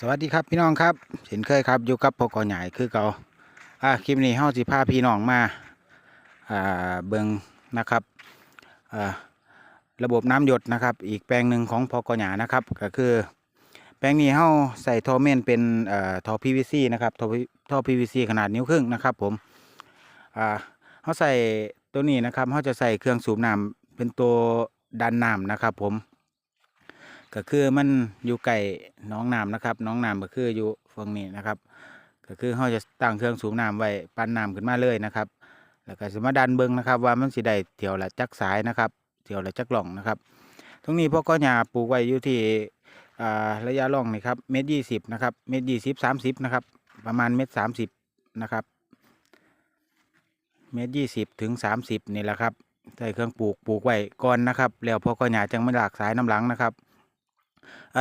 สวัสดีครับพี่น้องครับเห็นเคยครับอยู่กับพกอใหญ่คือเก่าอ่าคลิปนี้เฮาสิพาพี่น้องมาอ่าเบิงนะครับอ่าระบบน้ำหยดนะครับ อีกแปลงหนึ่งของพกอใหญ่นะครับก็คือ แปลงนี้เฮาใส่ท่อเมนเป็นอ่อท่อ PVC นะครับท่อท่อ PVC ขนาดนิ้วครึ่งนะครับผมอ่าเฮาใส่ตัวนี้นะครับเฮาจะใส่เครื่องสูบน้ำเป็นตัวดันน้ำนะครับผม ก็คือมันอยู่ไก่น้องน้ำนะครับน้องน้ำก็คืออยู่ฝั่งนี้นะครับ ก็คือเขาจะตั้งเครื่องสูบน้ำไว้ปั้นน้ำขึ้นมาเลยนะครับ แล้วก็สมาดันเบิ้งนะครับ ว่ามันสิได้เที่ยวละจักสายนะครับเที่ยวละจักหล่องนะครับ ตรงนี้พวกก็หญ้าปลูกไว้อยู่ที่ระยะร่องนี่ครับเมตรยี่สิบนะครับเมตรยี่สิบสามสิบนะครับ ประมาณเมตรสามสิบนะครับเมตรยี่สิบถึงสามสิบนี่แหละครับใส่เครื่องปลูกปลูกไว้ก่อนนะครับ แล้วพอก็หญ้าจังไม่หลากสายน้ำหลังนะครับ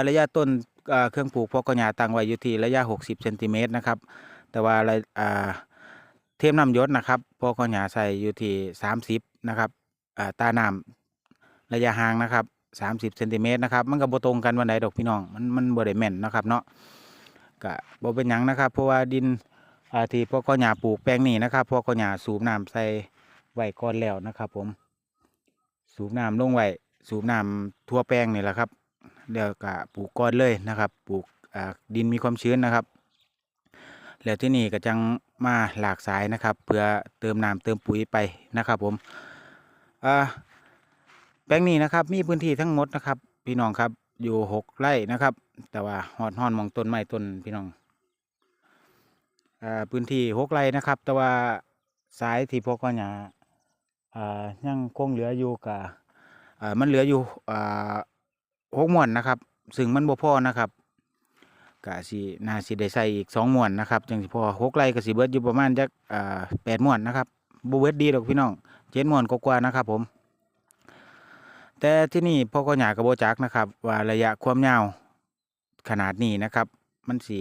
ระยะต้นเครื่องปลูกพอกระหยาตั้งไว้อยู่ที่ระยะ 60เซนติเมตรนะครับ แต่ว่าระอ่าเทียมน้ำยศนะครับพอกระหยาใส่อยู่ที่ 30 นะครับอ่าตาน้ำระยะห่างนะครับ30เซนติเมตรนะครับมันก็บ่ตรงกันวันใดดอกพี่น้อง มันมันบ่ได้แม่นนะครับเนาะก็บ่เป็นหยังนะครับ เพราะว่าดินที่พอกระหยาปลูกแปลงนี้นะครับพอกระหยาสูบน้ำใส่ไว้ก่อนแล้วนะครับ ผม สูบน้ำลงไว้สูบน้ำทั่วแปลงนี่แหละครับ เดียวก็ปลูกก้อนเลยนะครับ ปลูกดินมีความชื้นนะครับ แล้วที่นี่ก็จังมาหลากสายนะครับ เพื่อเติมน้ำเติมปุ๋ยไปนะครับ ผมแปลงนี้นะครับ มีพื้นที่ทั้งหมดนะครับ พี่น้องครับอยู่หกไร่นะครับ แต่ว่าหอดหอนมองต้นไม้ต้นพี่น้องอพื้นที่หกไร่นะครับ แต่ว่าสายที่พวกก็หยาอ่ายังคงเหลืออยู่กับมันเหลืออยู่อ หกมวนนะครับ ซึ่งมันบ่พอนะครับกะสินาสิได้ใส่อีกสองมวนนะครับจังสิพอหกไร่ก็สิเบิดอยู่ประมาณจักอ่าแปดมวนนะครับบ่เบิดดีดอกพี่น้องเจ็ดมวนกว่าๆนะครับผม แต่ที่นี่พ่อก็อยากกับโบจักนะครับ ว่าระยะความยาวขนาดนี้นะครับ มันสี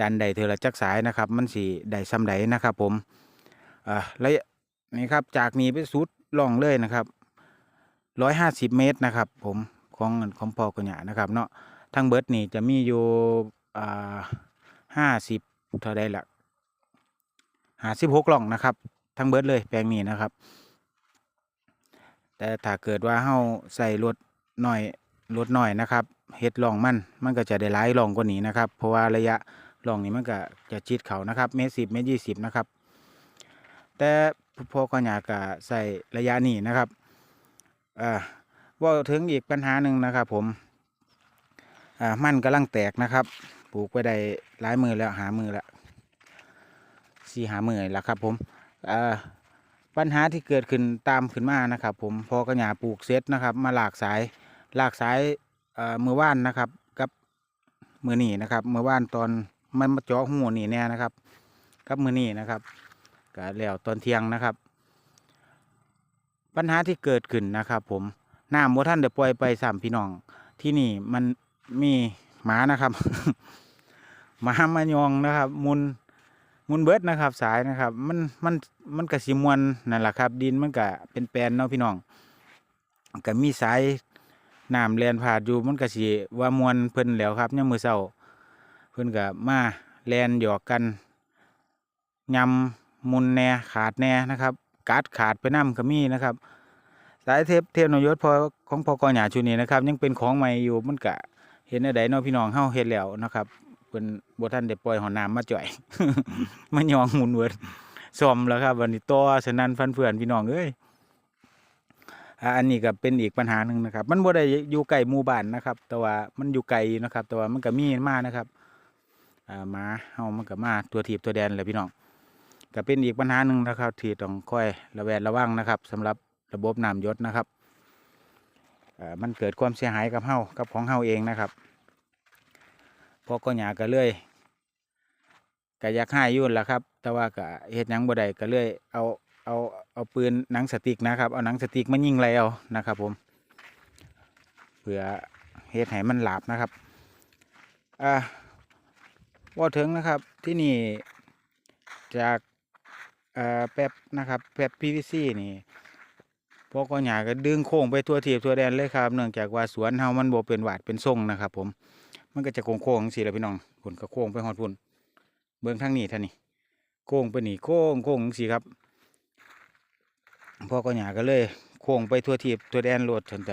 ดันไดเทอละจักสายนะครับ มันสีไดซ้ำใดนะครับ ผมอ่าระยะนี่ครับจากนี้ไปสุดล่องเลยนะครับร้อยห้าสิบเมตรนะครับ ผม ของของพ่อกุญญานะครับเนาะทั้งเบิร์ดนี่จะมีอยู่ห้าสิบเท่าใดละห้าสิบหกล่องนะครับ ทั้งเบิร์ดเลยแปลงนี้นะครับ แต่ถ้าเกิดว่าเฮาใส่รถหน่อยรถหน่อยนะครับเฮ็ดล่องมันมันก็จะได้หลายล่องกว่านี้นะครับ เพราะว่าระยะล่องนี้มันก็จะชิดเขานะครับเมตรสิบเมตรยี่สิบนะครับ แต่พ่อก็อยากจะใส่ระยะนี้นะครับอ่า ว่าถึงอีกปัญหาหนึ่งนะครับ ผมอ่ามันกำลังแตกนะครับ ปลูกไปได้หลายมือแล้วหามือแล้วสี่หามือแล้วครับ ผมอ่าปัญหาที่เกิดขึ้นตามขึ้นมานะครับ ผมพอกระหยาปลูกเสร็จนะครับ มาหลากสายหลากสายเอ่อมือว่านนะครับ กับมือหนีนะครับมือว่านตอนมันมาเจาะหัวนี่แน่นะครับกับมือหนีนะครับก็แล้วตอนเที่ยงนะครับ ปัญหาที่เกิดขึ้นนะครับ ผม น้ำโมท่านเดี๋ยวปล่อยไปสามพี่น้อง ที่นี่มันมีหมานะครับหมามายองนะครับ มุนมุนเบิดนะครับ สายนะครับ มันมันมันกระสิมวนนั่นแหละครับ ดินมันก็เป็นแปลนเนาะพี่น้องก็มีสายน้ำแลนผ่านอยู่มันก็สิว่ามวนเพิ่นแหล้วครับยามมื้อเช้าเพิ่นก็มาแลนหยอกกันยำมุนแหน่ขาดแหน่นะครับกัดขาดไปน้ำก็มีนะครับ สายเทปเทปนยศพอของพอกอหยาชุนี้นะครับ ยังเป็นของใหม่อยู่มันก็เห็นได้เนาะพี่น้องเฮาเฮ็ดแล้วนะครับเพิ่นบ่ทันได้ปล่อยหอน้ำมาจ่อยมันยองหมุนเวิร์ดซ่อมแล้วครับ วันนี้ต่อสนันฟันเฟือนพี่น้องเอ้ยอันนี้ก็เป็นอีกปัญหาหนึ่งนะครับ มันบ่ได้อยู่ไกลหมู่บ้านนะครับ แต่ว่ามันอยู่ไกลนะครับ แต่ว่ามันก็มีมานะครับอ่าหมาเฮามันก็มาตัวทีบตัวแดนเลยพี่น้องก็เป็นอีกปัญหาหนึ่งนะครับ ที่ต้องคอยระแวดระวังนะครับสำหรับ ระบบน้ำยศนะครับมันเกิดความเสียหายกับเฮากับของเฮาเองนะครับพอก็หยาก็เลื่อยก็อยากให้ยุ่นละครับ แต่ว่าก็เฮ็ดหยังบ่ได้ก็เลื่อยเอาเอาเอาปืนหนังสติกนะครับ เอาหนังสติกมายิงไรเอานะครับ ผมเพื่อเฮ็ดให้มันหลาบนะครับอ่าว่าถึงนะครับที่นี่จากเอ่อแป๊บนะครับแป๊บ PVC นี่ พวกก็หยาก็ดึงโค้งไปทั่วทีบทั่วแดนเลยครับ เนื่องจากว่าสวนเฮามันบ่เป็นหวาดเป็นทรงนะครับผม มันก็จะโค้งโค้งสิแหละพี่น้องผลก็โค้งไปหอดพุ่นเบื้องทางนี้ท่านนี่โค้งไปนี่โค้งโค้งสิครับพ่อก็หยาก็เลยโค้งไปทั่วทีบทั่วแดนโลดจนแต่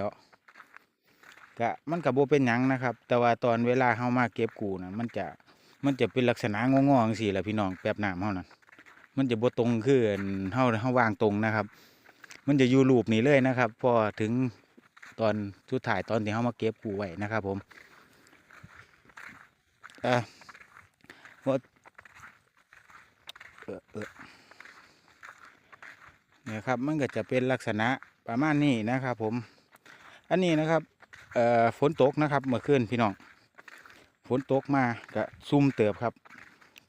ก็มันกับโบเป็นหยังนะครับ แต่ว่าตอนเวลาเฮามาเก็บกูนะมันจะมันจะเป็นลักษณะงอๆจังซี่แหละพี่น้องแป๊บน้ำเฮานั่นมันจะบ่ตรงคืออันเฮาเฮาวางตรงนะครับ มันจะอยู่รูปนี้เลยนะครับ พอถึงตอนสุดท้ายตอนที่เฮามาเก็บกูไว้นะครับ ผมอะว่าเออเออเนี่ยครับมันก็จะเป็นลักษณะประมาณนี้นะครับ ผม อันนี้นะครับเอ่อฝนตกนะครับเมื่อคืนพี่น้องฝนตกมาก็ซุ่มเติบครับ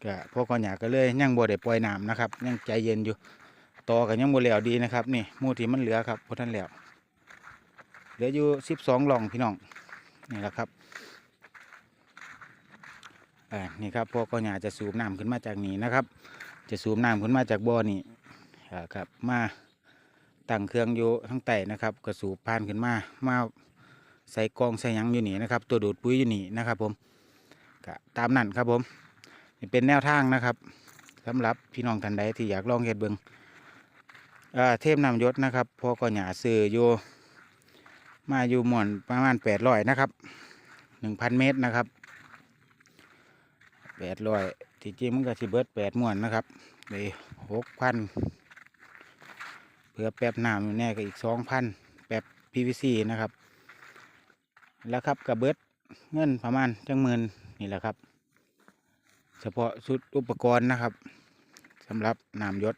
ก็พวกกอนหยาก็เลยยังบ่ได้ปล่อยน้ำนะครับ ยังใจเย็นอยู่ ต่อกันยังบ่แล้วดีนะครับ นี่มูที่มันเหลือครับพวกท่านแล้วเหลืออยู่สิบสองหล่องพี่น้องนี่แหละครับอ่านี่ครับพวกกอยาจะสูบน้ำขึ้นมาจากนี่นะครับ จะสูบน้ำขึ้นมาจากบ่อนี่อ่าครับมาตั้งเครื่องอยู่ทั้งใต้นะครับก็สูบผ่านขึ้นมามาใส่กองใส่ยังอยู่นี่นะครับ ตัวดูดปุ๋ยอยู่นี่นะครับ ผมก็ตามนั้นครับผมนี่เป็นแนวทางนะครับสำหรับพี่น้องท่านใดที่อยากลองเฮ็ดเบิงอ่า เทพนำยศนะครับพอก็หยาซื้ออยู่มาอยู่หมวนประมาณแปดร้อยนะครับหนึ่งพันเมตรนะครับแปดร้อยที่จริงมันก็สิเบิดแปดหมวนนะครับเลยหกพันเพื่อแป๊บน้ำอยู่แน่ก็อีกสองพันแป๊บ PVC นะครับ แล้วครับกระเบิดเงินประมาณจังหมื่นนี่แหละครับ เฉพาะชุดอุปกรณ์นะครับสำหรับน้ำยศ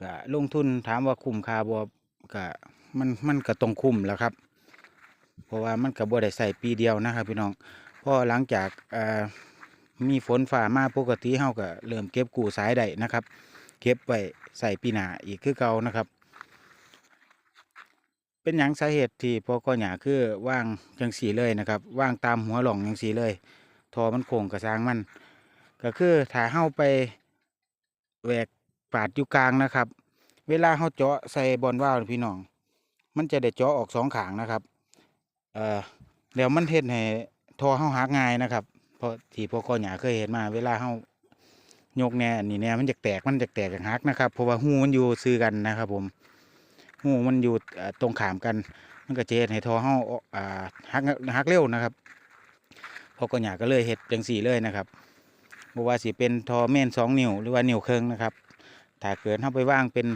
ก็ลงทุนถามว่าคุ้มค่าบ่ก็มันมันก็ต้องคุ้มแล้วครับ เพราะว่ามันก็บ่ได้ใส่ปีเดียวนะครับพี่น้องพราะหลังจากมีฝนฝ่ามาปกติเฮาก็เริ่มเก็บกู้สายได้นะครับ เก็บไว้ใส่ปีหน้าอีกคือเก่านะครับ เป็นหยังสาเหตุที่พอก็หยาคือว่างจังสีเลยนะครับว่างตามหัวหล่องจังสีเลยทอมันโค้งกระซางมัน ก็คือถ้าเฮาไปแหวก ปาดอยู่กลางนะครับ เวลาเขาเจาะใส่บอลว่าวพี่น้อง มันจะได้เจาะออกสองขางนะครับเอ่อเดี๋ยวมันเฮ็ดให้ทอเขาหักง่ายนะครับเพราะที่พวกกอหยาเคยเห็นมา เวลาเขายกแน่อันนี่แน่มันจะแตกมันจะแตกอย่างหักนะครับ เพราะว่าหูมันอยู่ซื้อกันนะครับ ผมหูมันอยู่ตรงขามกัน มันก็เฮ็ดให้ทอเขาอ่าหักหักเร็วนะครับพอกอหยาก็เลยเฮ็ดจังสี่เลยนะครับบ่ว่าสิเป็นทอเม่นสองนิ้วหรือว่านิ้วเครึ่งนะครับ ถ้าเกิดเข้าไปว่างเป็น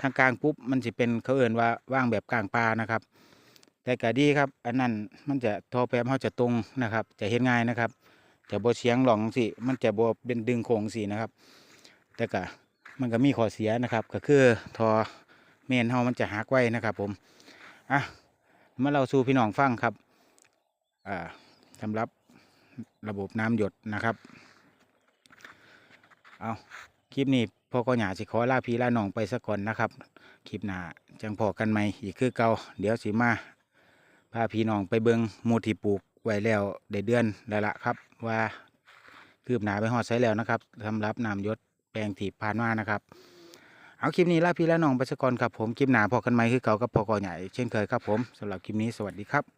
ทางกลางปุ๊บมันจะเป็นเขาเอ่นว่าว่างแบบกลางปลานะครับ แต่ก็ดีครับ อันนั้นมันจะทอแปมเขาจะตรงนะครับ จะเห็นง่ายนะครับ จะบ่เฉียงหลองสิมันจะบ่เป็นดึงโค้งสินะครับ แต่ก็มันก็มีข้อเสียนะครับ ก็คือทอเมนเฮามันจะหักไว้นะครับ ผมอะมาเราสู่พี่น้องฟังครับอ่าสำหรับระบบน้ำหยดนะครับ เอาคลิปนี้ พ่อก็อยากสิขอลาพี่ลาน้องไปสักก่อนนะครับ คลิปหน้าจังพอกันไหมอีกคือเก่าเดี๋ยวสิมาพาพี่น้องไปเบิงมูที่ปลูกไว้แล้วได้เดือนแล้วละครับ ว่าคืบหนาไปหอดใช้แล้วนะครับสำหรับน้ำยศแปลงถีบผ่านมานะครับ เอาคลิปนี้ลาพี่ลาน้องไปสักก่อนครับผมคลิปหนาพอกันไหมคือเก่ากับพอก่อใหญ่เช่นเคยครับผมสำหรับคลิปนี้สวัสดีครับ